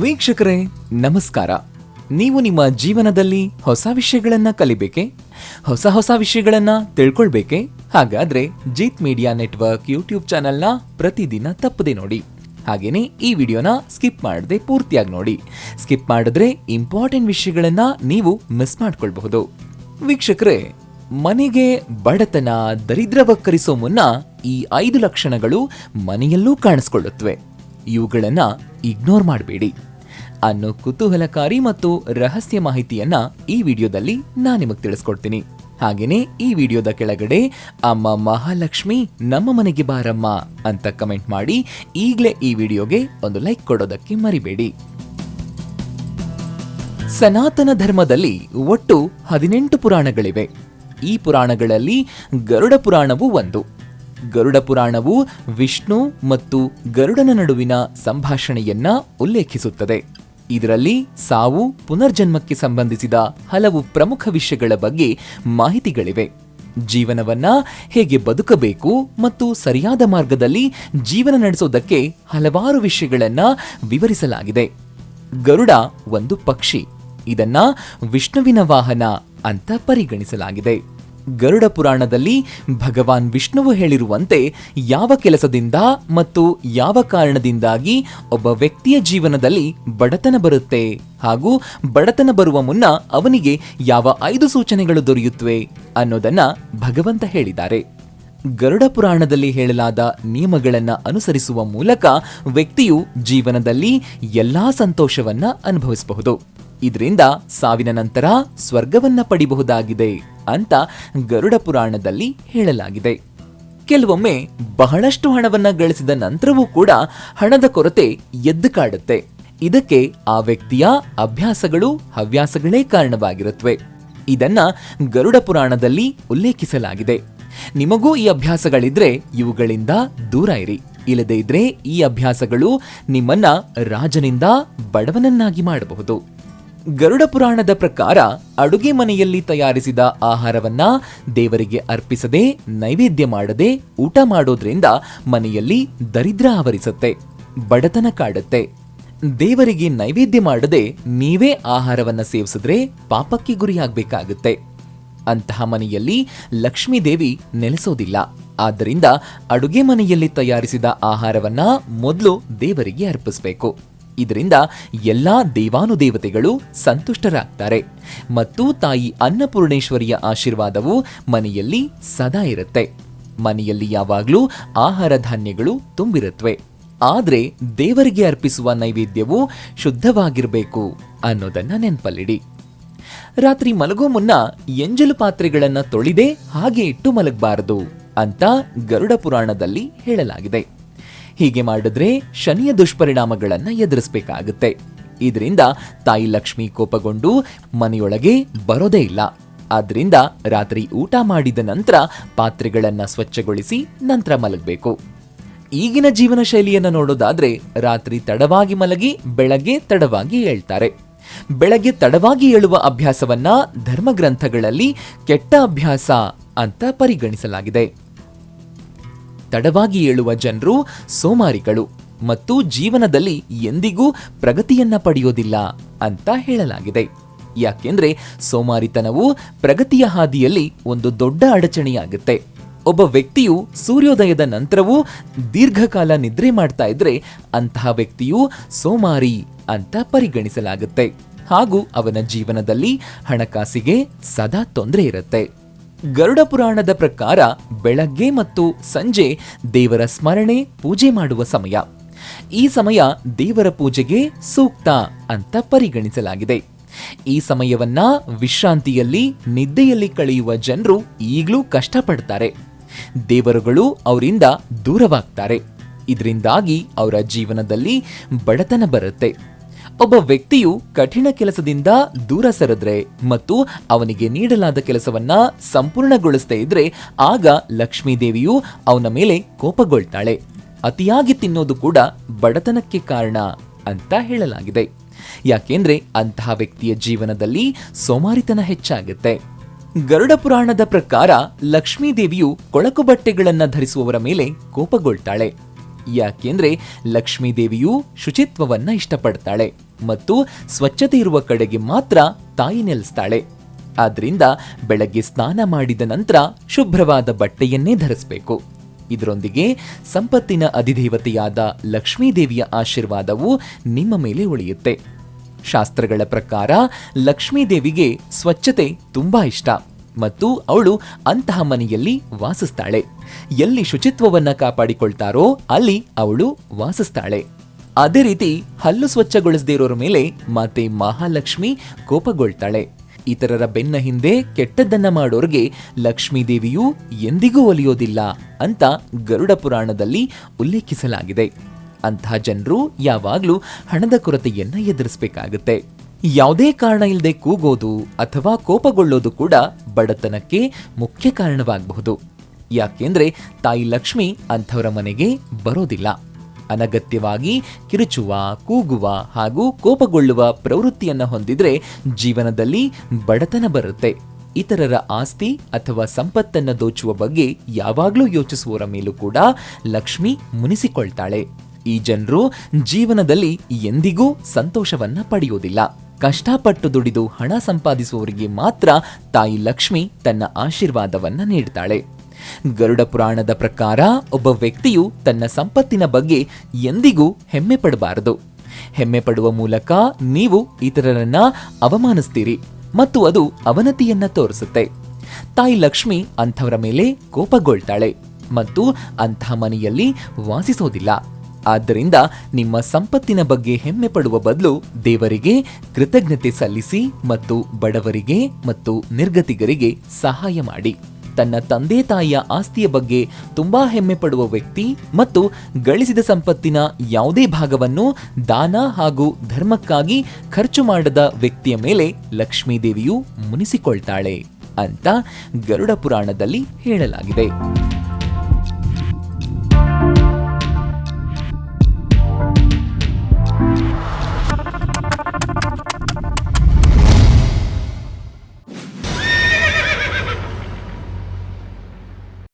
ವೀಕ್ಷಕರೇ, ನಮಸ್ಕಾರ. ನೀವು ನಿಮ್ಮ ಜೀವನದಲ್ಲಿ ಹೊಸ ವಿಷಯಗಳನ್ನ ಕಲಿಬೇಕೆ? ಹೊಸ ಹೊಸ ವಿಷಯಗಳನ್ನ ತಿಳ್ಕೊಳ್ಬೇಕೆ? ಹಾಗಾದ್ರೆ ಜೀತ್ ಮೀಡಿಯಾ ನೆಟ್ವರ್ಕ್ ಯೂಟ್ಯೂಬ್ ಚಾನೆಲ್ನ ಪ್ರತಿದಿನ ತಪ್ಪದೆ ನೋಡಿ. ಹಾಗೇನೇ ಈ ವಿಡಿಯೋನ ಸ್ಕಿಪ್ ಮಾಡದೆ ಪೂರ್ತಿಯಾಗಿ ನೋಡಿ. ಸ್ಕಿಪ್ ಮಾಡಿದ್ರೆ ಇಂಪಾರ್ಟೆಂಟ್ ವಿಷಯಗಳನ್ನ ನೀವು ಮಿಸ್ ಮಾಡ್ಕೊಳ್ಬಹುದು. ವೀಕ್ಷಕರೇ, ಮನೆಗೆ ಬಡತನ, ದರಿದ್ರ ವಕ್ಕರಿಸೋ ಮುನ್ನ ಈ ಐದು ಲಕ್ಷಣಗಳು ಮನೆಯಲ್ಲೂ ಕಾಣಿಸ್ಕೊಳ್ಳುತ್ತವೆ ಇವುಗಳನ್ನ ಇಗ್ನೋರ್ ಮಾಡಬೇಡಿ. ಅನ್ನೋ ಕುತೂಹಲಕಾರಿ ಮತ್ತು ರಹಸ್ಯ ಮಾಹಿತಿಯನ್ನ ಈ ವಿಡಿಯೋದಲ್ಲಿ ನಾನು ನಿಮಗೆ ತಿಳಿಸ್ಕೊಡ್ತೀನಿ. ಹಾಗೇನೆ ಈ ವಿಡಿಯೋದ ಕೆಳಗಡೆ ಅಮ್ಮ ಮಹಾಲಕ್ಷ್ಮಿ ನಮ್ಮ ಮನೆಗೆ ಬಾರಮ್ಮ ಅಂತ ಕಮೆಂಟ್ ಮಾಡಿ ಈಗಲೇ ಈ ವಿಡಿಯೋಗೆ ಒಂದು ಲೈಕ್ ಕೊಡೋದಕ್ಕೆ ಮರಿಬೇಡಿ. ಸನಾತನ ಧರ್ಮದಲ್ಲಿ ಒಟ್ಟು ಹದಿನೆಂಟು ಪುರಾಣಗಳಿವೆ. ಈ ಪುರಾಣಗಳಲ್ಲಿ ಗರುಡ ಪುರಾಣವು ಒಂದು. ಗರುಡ ಪುರಾಣವು ವಿಷ್ಣು ಮತ್ತು ಗರುಡನ ನಡುವಿನ ಸಂಭಾಷಣೆಯನ್ನ ಉಲ್ಲೇಖಿಸುತ್ತದೆ. ಇದರಲ್ಲಿ ಸಾವು ಪುನರ್ಜನ್ಮಕ್ಕೆ ಸಂಬಂಧಿಸಿದ ಹಲವು ಪ್ರಮುಖ ವಿಷಯಗಳ ಬಗ್ಗೆ ಮಾಹಿತಿಗಳಿವೆ. ಜೀವನವನ್ನ ಹೇಗೆ ಬದುಕಬೇಕು ಮತ್ತು ಸರಿಯಾದ ಮಾರ್ಗದಲ್ಲಿ ಜೀವನ ನಡೆಸೋದಕ್ಕೆ ಹಲವಾರು ವಿಷಯಗಳನ್ನ ವಿವರಿಸಲಾಗಿದೆ. ಗರುಡ ಒಂದು ಪಕ್ಷಿ. ಇದನ್ನ ವಿಷ್ಣುವಿನ ವಾಹನ ಅಂತ ಪರಿಗಣಿಸಲಾಗಿದೆ. ಗರುಡ ಪುರಾಣದಲ್ಲಿ ಭಗವಾನ್ ವಿಷ್ಣುವು ಹೇಳಿರುವಂತೆ ಯಾವ ಕೆಲಸದಿಂದ ಮತ್ತು ಯಾವ ಕಾರಣದಿಂದಾಗಿ ಒಬ್ಬ ವ್ಯಕ್ತಿಯ ಜೀವನದಲ್ಲಿ ಬಡತನ ಬರುತ್ತೆ ಹಾಗೂ ಬಡತನ ಬರುವ ಮುನ್ನ ಅವನಿಗೆ ಯಾವ ಐದು ಸೂಚನೆಗಳು ದೊರೆಯುತ್ತವೆ ಅನ್ನೋದನ್ನ ಭಗವಂತ ಹೇಳಿದ್ದಾರೆ. ಗರುಡ ಪುರಾಣದಲ್ಲಿ ಹೇಳಲಾದ ನಿಯಮಗಳನ್ನು ಅನುಸರಿಸುವ ಮೂಲಕ ವ್ಯಕ್ತಿಯು ಜೀವನದಲ್ಲಿ ಎಲ್ಲಾ ಸಂತೋಷವನ್ನ ಅನುಭವಿಸಬಹುದು. ಇದರಿಂದ ಸಾವಿನ ನಂತರ ಸ್ವರ್ಗವನ್ನ ಪಡಿಬಹುದಾಗಿದೆ. ಅಂತ ಗರುಡ ಪುರಾಣದಲ್ಲಿ ಹೇಳಲಾಗಿದೆ. ಕೆಲವೊಮ್ಮೆ ಬಹಳಷ್ಟು ಹಣವನ್ನ ಗಳಿಸಿದ ನಂತರವೂ ಕೂಡ ಹಣದ ಕೊರತೆ ಎದ್ದು ಕಾಡುತ್ತೆ. ಇದಕ್ಕೆ ಆ ವ್ಯಕ್ತಿಯ ಅಭ್ಯಾಸಗಳು, ಹವ್ಯಾಸಗಳೇ ಕಾರಣವಾಗಿರುತ್ತವೆ ಇದನ್ನ ಗರುಡ ಪುರಾಣದಲ್ಲಿ ಉಲ್ಲೇಖಿಸಲಾಗಿದೆ. ನಿಮಗೂ ಈ ಅಭ್ಯಾಸಗಳಿದ್ರೆ ಇವುಗಳಿಂದ ದೂರ ಇರಿ. ಇಲ್ಲದೇ ಇದ್ರೆ ಈ ಅಭ್ಯಾಸಗಳು ನಿಮ್ಮನ್ನ ರಾಜನಿಂದ ಬಡವನನ್ನಾಗಿ ಮಾಡಬಹುದು. ಗರುಡ ಪುರಾಣದ ಪ್ರಕಾರ ಅಡುಗೆ ಮನೆಯಲ್ಲಿ ತಯಾರಿಸಿದ ಆಹಾರವನ್ನ ದೇವರಿಗೆ ಅರ್ಪಿಸದೆ, ನೈವೇದ್ಯ ಮಾಡದೆ, ಊಟ ಮಾಡೋದ್ರಿಂದ ಮನೆಯಲ್ಲಿ ದರಿದ್ರ ಆವರಿಸುತ್ತೆ, ಬಡತನ ಕಾಡುತ್ತೆ. ದೇವರಿಗೆ ನೈವೇದ್ಯ ಮಾಡದೆ ನೀವೇ ಆಹಾರವನ್ನ ಸೇವಿಸಿದ್ರೆ ಪಾಪಕ್ಕೆ ಗುರಿಯಾಗಬೇಕಾಗುತ್ತೆ. ಅಂತಹ ಮನೆಯಲ್ಲಿ ಲಕ್ಷ್ಮೀ ದೇವಿ ನೆಲೆಸೋದಿಲ್ಲ. ಆದ್ದರಿಂದ ಅಡುಗೆ ಮನೆಯಲ್ಲಿ ತಯಾರಿಸಿದ ಆಹಾರವನ್ನ ಮೊದಲು ದೇವರಿಗೆ ಅರ್ಪಿಸಬೇಕು. ಇದರಿಂದ ಎಲ್ಲಾ ದೇವಾನುದೇವತೆಗಳು ಸಂತುಷ್ಟರಾಗ್ತಾರೆ ಮತ್ತು ತಾಯಿ ಅನ್ನಪೂರ್ಣೇಶ್ವರಿಯ ಆಶೀರ್ವಾದವು ಮನೆಯಲ್ಲಿ ಸದಾ ಇರುತ್ತೆ. ಮನೆಯಲ್ಲಿ ಯಾವಾಗಲೂ ಆಹಾರ ಧಾನ್ಯಗಳು ತುಂಬಿರುತ್ತವೆ ಆದರೆ ದೇವರಿಗೆ ಅರ್ಪಿಸುವ ನೈವೇದ್ಯವು ಶುದ್ಧವಾಗಿರಬೇಕು ಅನ್ನೋದನ್ನ ನೆನಪಲ್ಲಿಡಿ. ರಾತ್ರಿ ಮಲಗೋ ಮುನ್ನ ಎಂಜಲು ಪಾತ್ರೆಗಳನ್ನು ತೊಳಿದೆ ಹಾಗೆ ಇಟ್ಟು ಮಲಗಬಾರದು ಅಂತ ಗರುಡ ಪುರಾಣದಲ್ಲಿ ಹೇಳಲಾಗಿದೆ. ಹೀಗೆ ಮಾಡಿದ್ರೆ ಶನಿಯ ದುಷ್ಪರಿಣಾಮಗಳನ್ನು ಎದುರಿಸಬೇಕಾಗುತ್ತೆ. ಇದರಿಂದ ತಾಯಿ ಲಕ್ಷ್ಮಿ ಕೋಪಗೊಂಡು ಮನೆಯೊಳಗೆ ಬರೋದೇ ಇಲ್ಲ. ಆದ್ರಿಂದ ರಾತ್ರಿ ಊಟ ಮಾಡಿದ ನಂತರ ಪಾತ್ರೆಗಳನ್ನು ಸ್ವಚ್ಛಗೊಳಿಸಿ ನಂತರ ಮಲಗಬೇಕು. ಈಗಿನ ಜೀವನ ಶೈಲಿಯನ್ನು ನೋಡೋದಾದ್ರೆ ರಾತ್ರಿ ತಡವಾಗಿ ಮಲಗಿ ಬೆಳಗ್ಗೆ ತಡವಾಗಿ ಏಳ್ತಾರೆ. ಬೆಳಗ್ಗೆ ತಡವಾಗಿ ಏಳುವ ಅಭ್ಯಾಸವನ್ನ ಧರ್ಮಗ್ರಂಥಗಳಲ್ಲಿ ಕೆಟ್ಟ ಅಭ್ಯಾಸ ಅಂತ ಪರಿಗಣಿಸಲಾಗಿದೆ. ತಡವಾಗಿ ಏಳುವ ಜನರು ಸೋಮಾರಿಗಳು ಮತ್ತು ಜೀವನದಲ್ಲಿ ಎಂದಿಗೂ ಪ್ರಗತಿಯನ್ನ ಪಡೆಯೋದಿಲ್ಲ ಅಂತ ಹೇಳಲಾಗಿದೆ. ಯಾಕೆಂದ್ರೆ ಸೋಮಾರಿತನವು ಪ್ರಗತಿಯ ಹಾದಿಯಲ್ಲಿ ಒಂದು ದೊಡ್ಡ ಅಡಚಣೆಯಾಗುತ್ತೆ. ಒಬ್ಬ ವ್ಯಕ್ತಿಯು ಸೂರ್ಯೋದಯದ ನಂತರವೂ ದೀರ್ಘಕಾಲ ನಿದ್ರೆ ಮಾಡ್ತಾ ಇದ್ರೆ ಅಂತಹ ವ್ಯಕ್ತಿಯು ಸೋಮಾರಿ ಅಂತ ಪರಿಗಣಿಸಲಾಗುತ್ತೆ. ಹಾಗೂ ಅವನ ಜೀವನದಲ್ಲಿ ಹಣಕಾಸಿಗೆ ಸದಾ ತೊಂದರೆ ಇರುತ್ತೆ. ಗರುಡ ಪುರಾಣದ ಪ್ರಕಾರ ಬೆಳಗ್ಗೆ ಮತ್ತು ಸಂಜೆ ದೇವರ ಸ್ಮರಣೆ ಪೂಜೆ ಮಾಡುವ ಸಮಯ. ಈ ಸಮಯ ದೇವರ ಪೂಜೆಗೆ ಸೂಕ್ತ ಅಂತ ಪರಿಗಣಿಸಲಾಗಿದೆ. ಈ ಸಮಯವನ್ನ ವಿಶ್ರಾಂತಿಯಲ್ಲಿ, ನಿದ್ದೆಯಲ್ಲಿ ಕಳೆಯುವ ಜನರು ಈಗಲೂ ಕಷ್ಟಪಡ್ತಾರೆ. ದೇವರುಗಳು ಅವರಿಂದ ದೂರವಾಗ್ತಾರೆ. ಇದರಿಂದಾಗಿ ಅವರ ಜೀವನದಲ್ಲಿ ಬಡತನ ಬರುತ್ತೆ. ಒಬ್ಬ ವ್ಯಕ್ತಿಯು ಕಠಿಣ ಕೆಲಸದಿಂದ ದೂರ ಸರಿದ್ರೆ ಮತ್ತು ಅವನಿಗೆ ನೀಡಲಾದ ಕೆಲಸವನ್ನ ಸಂಪೂರ್ಣಗೊಳಿಸದೇ ಇದ್ರೆ ಆಗ ಲಕ್ಷ್ಮೀದೇವಿಯು ಅವನ ಮೇಲೆ ಕೋಪಗೊಳ್ತಾಳೆ. ಅತಿಯಾಗಿ ತಿನ್ನೋದು ಕೂಡ ಬಡತನಕ್ಕೆ ಕಾರಣ ಅಂತ ಹೇಳಲಾಗಿದೆ. ಯಾಕೆಂದ್ರೆ ಅಂತಹ ವ್ಯಕ್ತಿಯ ಜೀವನದಲ್ಲಿ ಸೋಮಾರಿತನ ಹೆಚ್ಚಾಗುತ್ತೆ. ಗರುಡ ಪುರಾಣದ ಪ್ರಕಾರ ಲಕ್ಷ್ಮೀದೇವಿಯು ಕೊಳಕು ಬಟ್ಟೆಗಳನ್ನು ಧರಿಸುವವರ ಮೇಲೆ ಕೋಪಗೊಳ್ತಾಳೆ. ಯಾಕೆಂದ್ರೆ ಲಕ್ಷ್ಮೀದೇವಿಯು ಶುಚಿತ್ವವನ್ನ ಇಷ್ಟಪಡ್ತಾಳೆ. ಮತ್ತು ಸ್ವಚ್ಛತೆ ಇರುವ ಕಡೆಗೆ ಮಾತ್ರ ತಾಯಿ ನೆಲೆಸ್ತಾಳೆ. ಆದ್ರಿಂದ ಬೆಳಗ್ಗೆ ಸ್ನಾನ ಮಾಡಿದ ನಂತರ ಶುಭ್ರವಾದ ಬಟ್ಟೆಯನ್ನೇ ಧರಿಸಬೇಕು. ಇದರೊಂದಿಗೆ ಸಂಪತ್ತಿನ ಅಧಿದೇವತೆಯಾದ ಲಕ್ಷ್ಮೀದೇವಿಯ ಆಶೀರ್ವಾದವು ನಿಮ್ಮ ಮೇಲೆ ಉಳಿಯುತ್ತೆ. ಶಾಸ್ತ್ರಗಳ ಪ್ರಕಾರ ಲಕ್ಷ್ಮೀದೇವಿಗೆ ಸ್ವಚ್ಛತೆ ತುಂಬಾ ಇಷ್ಟ ಮತ್ತು ಅವಳು ಅಂತಹ ಮನೆಯಲ್ಲಿ ವಾಸಿಸ್ತಾಳೆ. ಎಲ್ಲಿ ಶುಚಿತ್ವವನ್ನ ಕಾಪಾಡಿಕೊಳ್ತಾರೋ ಅಲ್ಲಿ ಅವಳು ವಾಸಿಸ್ತಾಳೆ. ಅದೇ ರೀತಿ ಹಲ್ಲು ಸ್ವಚ್ಛಗೊಳಿಸದೇ ಇರೋರ ಮೇಲೆ ಮಾತೆ ಮಹಾಲಕ್ಷ್ಮಿ ಕೋಪಗೊಳ್ತಾಳೆ. ಇತರರ ಬೆನ್ನ ಹಿಂದೆ ಕೆಟ್ಟದ್ದನ್ನ ಮಾಡೋರ್ಗೆ ಲಕ್ಷ್ಮೀದೇವಿಯು ಎಂದಿಗೂ ಒಲಿಯೋದಿಲ್ಲ ಅಂತ ಗರುಡ ಪುರಾಣದಲ್ಲಿ ಉಲ್ಲೇಖಿಸಲಾಗಿದೆ. ಅಂತಹ ಜನರು ಯಾವಾಗಲೂ ಹಣದ ಕೊರತೆಯನ್ನ ಎದುರಿಸಬೇಕಾಗುತ್ತೆ. ಯಾವುದೇ ಕಾರಣ ಇಲ್ಲದೆ ಕೂಗೋದು ಅಥವಾ ಕೋಪಗೊಳ್ಳೋದು ಕೂಡ ಬಡತನಕ್ಕೆ ಮುಖ್ಯ ಕಾರಣವಾಗಬಹುದು. ಯಾಕೆಂದ್ರೆ ತಾಯಿ ಲಕ್ಷ್ಮಿ ಅಂಥವರ ಮನೆಗೆ ಬರೋದಿಲ್ಲ. ಅನಗತ್ಯವಾಗಿ ಕಿರುಚುವ, ಕೂಗುವ ಹಾಗೂ ಕೋಪಗೊಳ್ಳುವ ಪ್ರವೃತ್ತಿಯನ್ನು ಹೊಂದಿದ್ರೆ ಜೀವನದಲ್ಲಿ ಬಡತನ ಬರುತ್ತೆ. ಇತರರ ಆಸ್ತಿ ಅಥವಾ ಸಂಪತ್ತನ್ನು ದೋಚುವ ಬಗ್ಗೆ ಯಾವಾಗಲೂ ಯೋಚಿಸುವವರ ಮೇಲೂ ಕೂಡ ಲಕ್ಷ್ಮಿ ಮುನಿಸಿಕೊಳ್ತಾಳೆ. ಈ ಜನರು ಜೀವನದಲ್ಲಿ ಎಂದಿಗೂ ಸಂತೋಷವನ್ನ ಪಡೆಯುವುದಿಲ್ಲ ಕಷ್ಟಪಟ್ಟು ದುಡಿದು ಹಣ ಸಂಪಾದಿಸುವವರಿಗೆ ಮಾತ್ರ ತಾಯಿ ಲಕ್ಷ್ಮಿ ತನ್ನ ಆಶೀರ್ವಾದವನ್ನ ನೀಡ್ತಾಳೆ. ಗರುಡ ಪುರಾಣದ ಪ್ರಕಾರ ಒಬ್ಬ ವ್ಯಕ್ತಿಯು ತನ್ನ ಸಂಪತ್ತಿನ ಬಗ್ಗೆ ಎಂದಿಗೂ ಹೆಮ್ಮೆ ಪಡಬಾರದು ಹೆಮ್ಮೆ ಪಡುವ ಮೂಲಕ ನೀವು ಇತರರನ್ನ ಅವಮಾನಿಸ್ತೀರಿ ಮತ್ತು ಅದು ಅವನತಿಯನ್ನ ತೋರಿಸುತ್ತೆ. ತಾಯಿ ಲಕ್ಷ್ಮಿ ಅಂಥವರ ಮೇಲೆ ಕೋಪಗೊಳ್ತಾಳೆ ಮತ್ತು ಅಂಥ ಮನೆಯಲ್ಲಿ ವಾಸಿಸೋದಿಲ್ಲ. ಆದ್ದರಿಂದ ನಿಮ್ಮ ಸಂಪತ್ತಿನ ಬಗ್ಗೆ ಹೆಮ್ಮೆ ಪಡುವ ಬದಲು ದೇವರಿಗೆ ಕೃತಜ್ಞತೆ ಸಲ್ಲಿಸಿ ಮತ್ತು ಬಡವರಿಗೆ ಮತ್ತು ನಿರ್ಗತಿಗರಿಗೆ ಸಹಾಯ ಮಾಡಿ. ತನ್ನ ತಂದೆ ತಾಯಿಯ ಆಸ್ತಿಯ ಬಗ್ಗೆ ತುಂಬಾ ಹೆಮ್ಮೆ ಪಡುವ ವ್ಯಕ್ತಿ ಮತ್ತು ಗಳಿಸಿದ ಸಂಪತ್ತಿನ ಯಾವುದೇ ಭಾಗವನ್ನು ದಾನ ಹಾಗೂ ಧರ್ಮಕ್ಕಾಗಿ ಖರ್ಚು ಮಾಡದ ವ್ಯಕ್ತಿಯ ಮೇಲೆ ಲಕ್ಷ್ಮೀದೇವಿಯು ಮುನಿಸಿಕೊಳ್ತಾಳೆ ಅಂತ ಗರುಡ ಪುರಾಣದಲ್ಲಿ ಹೇಳಲಾಗಿದೆ.